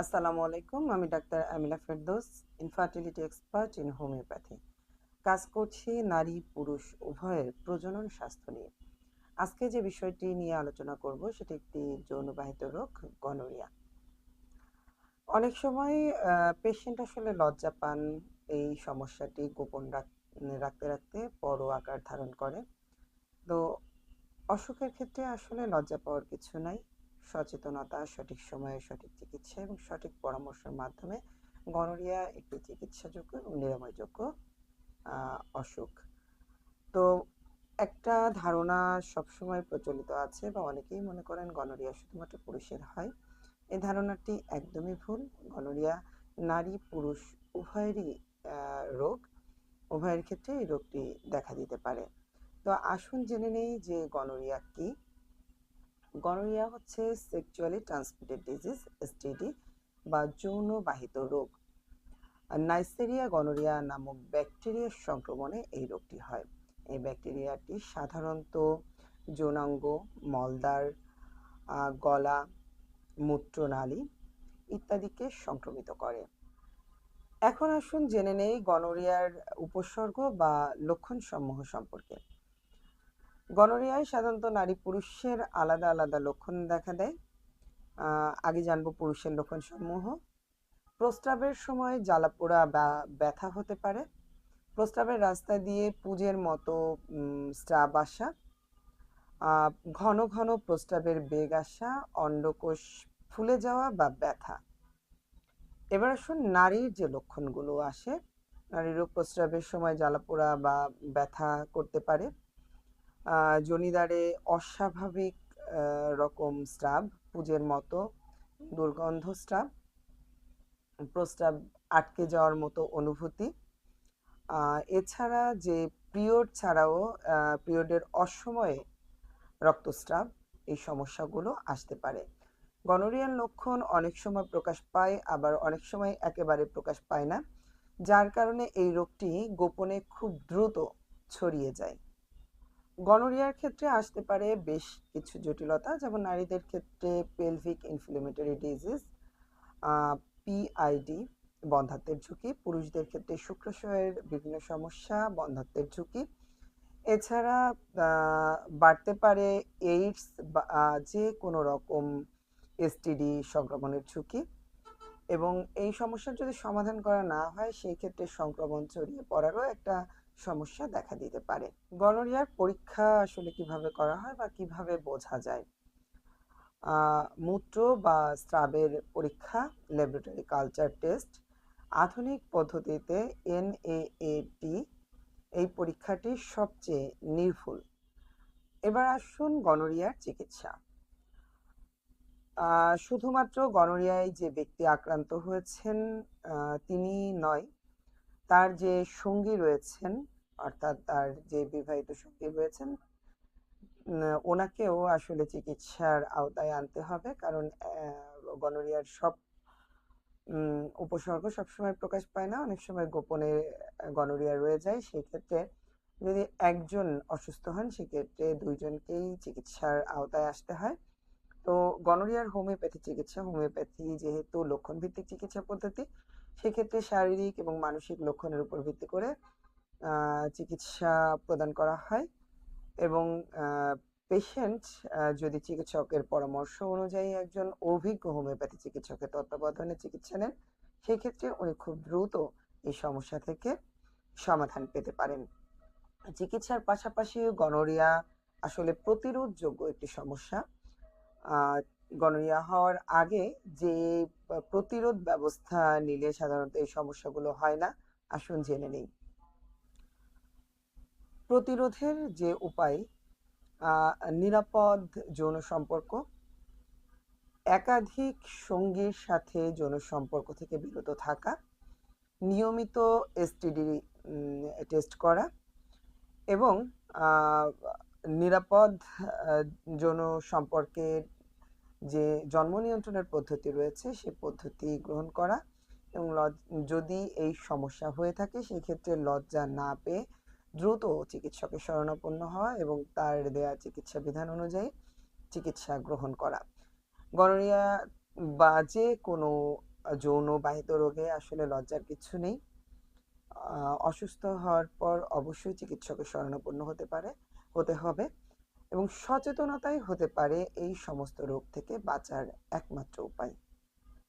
আসসালামু আলাইকুম, আমি doctor Amila Ferdous infertility expert in homeopathy কাজ করছি নারী পুরুষ উভয়ের প্রজনন স্বাস্থ্য নিয়ে। আজকে যে বিষয়টি নিয়ে আলোচনা করব, সেটি একটি যৌনবাহিত রোগ গনোরিয়া অনেক সময় পেশেন্ট আসলে লজ্জা পান এই সমস্যাটি গোপন রাখ- রাখতে রাখতে বড় আকার ধারণ করে। তো অসুখের ক্ষেত্রে আসলে লজ্জা পাওয়ার কিছু নাই। সচেতনতা, সঠিক সময়ে সঠিক চিকিৎসা এবং সঠিক পরামর্শের মাধ্যমে গনোরিয়া একটি চিকিৎসাযোগ্য এবং নিরাময়যোগ্য অসুখ। তো একটা ধারণা সবসময় প্রচলিত আছে বা অনেকেই মনে করেন গনোরিয়া শুধুমাত্র পুরুষের হয়। এই ধারণাটি একদমই ভুল। গনোরিয়া নারী পুরুষ উভয়েরই রোগ। উভয়ের ক্ষেত্রে এই রোগটি দেখা দিতে পারে। তো আসুন জেনে নেই যে গনোরিয়া কি। গনোরিয়া হচ্ছে সেক্সুয়ালি ট্রান্সমিটেড ডিজিজ এসটিডি বা যৌনবাহিত রোগ। নাইসেরিয়া গনোরিয়া নামক ব্যাকটেরিয়ার সংক্রমণে এই রোগটি হয়। এই ব্যাকটেরিয়াটি সাধারণত যৌনাঙ্গ মলদার গলা, মূত্রনালী ইত্যাদিকে সংক্রমিত করে। এখন আসুন জেনে নেই গনোরিয়ার উপসর্গ বা লক্ষণসমূহ সম্পর্কে। গনোরিয়ায় সাধারণত নারী পুরুষের আলাদা আলাদা লক্ষণ দেখা দেয়। আগে জানব পুরুষের লক্ষণ সমূহ প্রস্রাবের সময় জ্বালাপোড়া বা ব্যথা হতে পারে। প্রস্রাবের রাস্তা দিয়ে পুজের মতো স্রাব আসা। ঘন ঘন প্রস্রাবের বেগ আসা, অন্ডকোষ ফুলে যাওয়া বা ব্যথা। এবার আসুন নারীর যে লক্ষণগুলো আসে, নারীরও প্রস্রাবের সময় জ্বালাপোড়া বা ব্যথা করতে পারে। জনিদারে অস্বাভাবিক রকম স্রাব, পুজের মতো, দুর্গন্ধ স্রাব, প্রস্রাব আটকে যাওয়ার মতো অনুভূতি। এছাড়া যে পিরিয়ড ছাড়াও পিরিয়ডের অসময়ে রক্তস্রাব, এই সমস্যাগুলো আসতে পারে। গনোরিয়ার লক্ষণ অনেক সময় প্রকাশ পায়, আবার অনেক সময় একেবারে প্রকাশ পায় না, যার কারণে এই রোগটি গোপনে খুব দ্রুত ছড়িয়ে যায়। গনোরিয়ার ক্ষেত্রে আসতে পারে বেশ কিছু জটিলতা, যেমন নারীদের ক্ষেত্রে পেলভিক ইনফ্লেমেটরি ডিজিজ পিআইডি বন্ধাত্বের ঝুঁকি, পুরুষদের ক্ষেত্রে শুক্রাশয়ের বিভিন্ন সমস্যা বন্ধাত্বের ঝুঁকি। এছাড়া বাড়তে পারে এইডস যে কোনো রকম এসটিডি সংক্রমণের ঝুঁকি। এবং এই সমস্যার যদি সমাধান করা না হয়, সেই ক্ষেত্রে সংক্রমণ ছড়িয়ে পড়ারও একটা সমস্যা দেখা দিতে পারে। গনোরিয়ার পরীক্ষা আসলে কীভাবে করা হয় বা কীভাবে বোঝা যায়? মূত্র বা স্রাবের পরীক্ষা ল্যাবরেটরি কালচার টেস্ট আধুনিক পদ্ধতিতে এনএএটি এই পরীক্ষাটি সবচেয়ে নির্ভুল। এবার আসুন গনোরিয়ার চিকিৎসা। শুধুমাত্র গনোরিয়ায় যে ব্যক্তি আক্রান্ত হয়েছেন তিনি নয় তার যে সঙ্গী রয়েছেন, অর্থাৎ তার যে বিবাহিত সঙ্গী রয়েছেন ওনাকেও আসলে চিকিৎসার আওতায় আনতে হবে। কারণ গনোরিয়ার সব উপসর্গ সবসময় প্রকাশ পায় না। অনেক সময় গোপনে গনোরিয়া রয়ে যায়। সেই ক্ষেত্রে যদি একজন অসুস্থ হন, সেক্ষেত্রে দুইজনকেই চিকিৎসার আওতায় আসতে হয়। তো গনোরিয়ার হোমিওপ্যাথি চিকিৎসা, হোমিওপ্যাথি যেহেতু লক্ষণ ভিত্তিক চিকিৎসা পদ্ধতি সেক্ষেত্রে শারীরিক এবং মানসিক লক্ষণের উপর ভিত্তি করে চিকিৎসা প্রদান করা হয় এবং পেশেন্ট যদি চিকিৎসকের পরামর্শ অনুযায়ী একজন অভিজ্ঞ হোমিওপ্যাথি চিকিৎসকের তত্ত্বাবধানে চিকিৎসা নেন সেই ক্ষেত্রে উনি খুব দ্রুত এই সমস্যা থেকে সমাধান পেতে পারেন। চিকিৎসার পাশাপাশি গনোরিয়া আসলে প্রতিরোধযোগ্য একটি সমস্যা। গনোরিয়া হওয়ার আগে যে প্রতিরোধ ব্যবস্থা নিলে সাধারণত এই সমস্যাগুলো হয় না। আসুন জেনে নেই। প্রতিরোধের যে উপায় নিরাপদ যৌন সম্পর্ক, একাধিক সঙ্গীর সাথে যৌন সম্পর্ক থেকে বিরত থাকা, নিয়মিত এসটিডি টেস্ট করা এবং নিরাপদ যৌন সম্পর্কের যে জন্ম নিয়ন্ত্রণের পদ্ধতি রয়েছে সেই পদ্ধতি গ্রহণ করা এবং যদি এই সমস্যা হয়ে থাকে সেই ক্ষেত্রে লজ্জা না পেয়ে দ্রুত চিকিৎসকের শরণাপন্ন হওয়া এবং তার দেয়া চিকিৎসা বিধান অনুযায়ী চিকিৎসা গ্রহণ করা। গনোরিয়া বা যে কোনো যৌন বাহিত রোগে আসলে লজ্জার কিছু নেই। অসুস্থ হওয়ার পর অবশ্যই চিকিৎসকের শরণাপন্ন হতে পারে, হতে হবে। এবং সচেতনতাই হতে পারে এই সমস্ত রোগ থেকে বাঁচার একমাত্র উপায়।